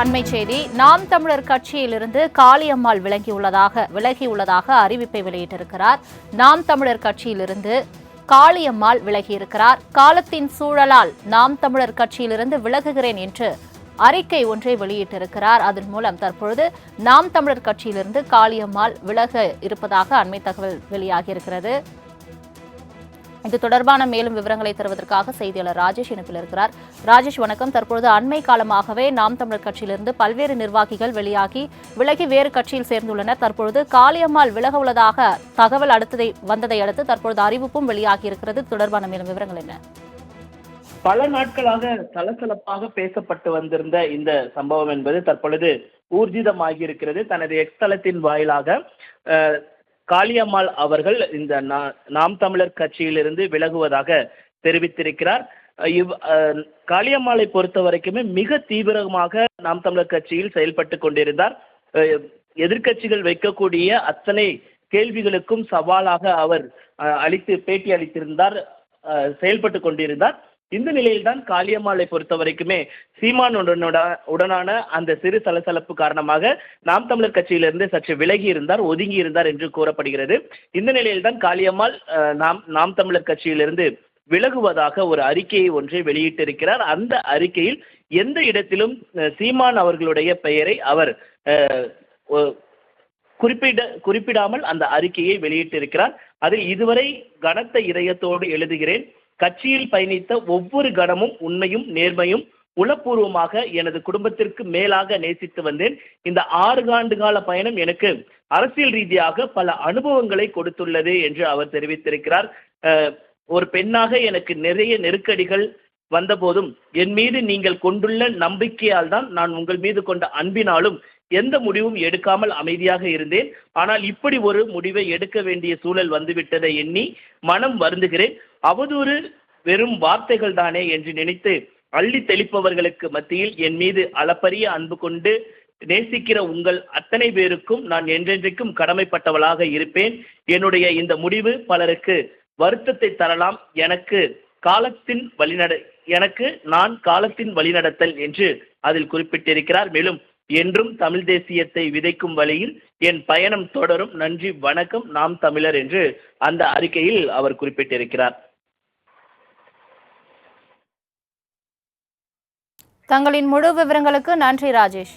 அண்மை செய்தி நாம் தமிழர் கட்சியிலிருந்து காளியம்மாள் விலகியுள்ளதாக விலகியுள்ளதாக அறிவிப்பை வெளியிட்டிருக்கிறார். நாம் தமிழர் கட்சியிலிருந்து காளியம்மாள் விலகியிருக்கிறார். காலத்தின் சூழலால் நாம் தமிழர் கட்சியிலிருந்து விலகுகிறேன் என்று அறிக்கை ஒன்றை வெளியிட்டிருக்கிறார். அதன் மூலம் தற்பொழுது நாம் தமிழர் கட்சியிலிருந்து காளியம்மாள் விலக இருப்பதாக அண்மை தகவல் வெளியாகியிருக்கிறது. இது தொடர்பான மேலும் விவரங்களை தருவதற்காக செய்தியாளர் ராஜேஷ் இணைப்பில் இருக்கிறார். ராஜேஷ் வணக்கம். தற்பொழுது அண்மை காலமாகவே நாம் தமிழர் கட்சியிலிருந்து பல்வேறு நிர்வாகிகள் வெளியாகி விலகி வேறு கட்சியில் சேர்ந்துள்ளனர். தற்பொழுது காளியம்மாள் விலக உள்ளதாக தகவல் அடுத்ததை வந்ததை அடுத்து தற்பொழுது அறிவிப்பும் வெளியாகி இருக்கிறது. தொடர்பான மேலும் விவரங்கள் என்ன? பல நாட்களாக சலசலப்பாக பேசப்பட்டு வந்திருந்த இந்த சம்பவம் என்பது தற்பொழுது ஊர்ஜிதமாகி இருக்கிறது. தனது எக்ஸ் தளத்தின் வாயிலாக அஹ், காளியம்மாள் அவர்கள் இந்த நா- நாம் தமிழர் கட்சியிலிருந்து விலகுவதாக தெரிவித்திருக்கிறார். இவ் காளியம்மாளை பொறுத்த வரைக்குமே மிக தீவிரமாக நாம் தமிழர் கட்சியில் செயல்பட்டு கொண்டிருந்தார். எதிர்கட்சிகள் எதிர்க்கட்சிகள் வைக்கக்கூடிய அத்தனை கேள்விகளுக்கும் சவாலாக அவர் அளித்து பேட்டி அளித்திருந்தார். செயல்பட்டு கொண்டிருந்தார். இந்த நிலையில்தான் காளியம்மாளை பொறுத்த வரைக்குமே சீமான் உடனோட- உடனான அந்த சிறு சலசலப்பு காரணமாக நாம் தமிழர் கட்சியிலிருந்து சற்று விலகி இருந்தார் ஒதுங்கி இருந்தார் என்று கூறப்படுகிறது. இந்த நிலையில்தான் காளியம்மாள் நாம் நாம் தமிழர் கட்சியிலிருந்து விலகுவதாக ஒரு அறிக்கையை ஒன்றை வெளியிட்டிருக்கிறார். அந்த அறிக்கையில் எந்த இடத்திலும் சீமான் அவர்களுடைய பெயரை அவர் குறிப்பிட குறிப்பிடாமல் அந்த அறிக்கையை வெளியிட்டிருக்கிறார். அதில் இதுவரை கனத்த இதயத்தோடு எழுதுகிறேன். கட்சியில் பயணித்த ஒவ்வொரு கணமும் உண்மையும் நேர்மையும் உளப்பூர்வமாக எனது குடும்பத்திற்கு மேலாக நேசித்து வந்தேன். இந்த ஆறு ஆண்டு கால பயணம் எனக்கு அரசியல் ரீதியாக பல அனுபவங்களை கொடுத்துள்ளது என்று அவர் தெரிவித்திருக்கிறார். ஒரு பெண்ணாக எனக்கு நிறைய நெருக்கடிகள் வந்தபோதும் என் மீது நீங்கள் கொண்டுள்ள நம்பிக்கையால் தான் நான் உங்கள் மீது கொண்ட அன்பினாலும் எந்த முடிவும் எடுக்காமல் அமைதியாக இருந்தேன். ஆனால் இப்படி ஒரு முடிவை எடுக்க வேண்டிய சூழல் வந்துவிட்டதை எண்ணி மனம் வருந்துகிறேன். அவதூறு வெறும் வார்த்தைகள் தானே என்று நினைத்து அள்ளி தெளிப்பவர்களுக்கு மத்தியில் என் மீது அளப்பரிய அன்பு கொண்டு நேசிக்கிற உங்கள் அத்தனை பேருக்கும் நான் என்றென்றைக்கும் கடமைப்பட்டவளாக இருப்பேன். என்னுடைய இந்த முடிவு பலருக்கு வருத்தத்தை தரலாம். எனக்கு காலத்தின் வழிநட எனக்கு நான் காலத்தின் வழிநடத்தல் என்று அதில் குறிப்பிட்டிருக்கிறார். மேலும் என்றும் தமிழ் தேசியத்தை விதைக்கும் வழியில் என் பயணம் தொடரும். நன்றி வணக்கம். நாம் தமிழர் என்று அந்த அறிக்கையில் அவர் குறிப்பிட்டிருக்கிறார். தங்களின் முழு விவரங்களுக்கு நன்றி ராஜேஷ்.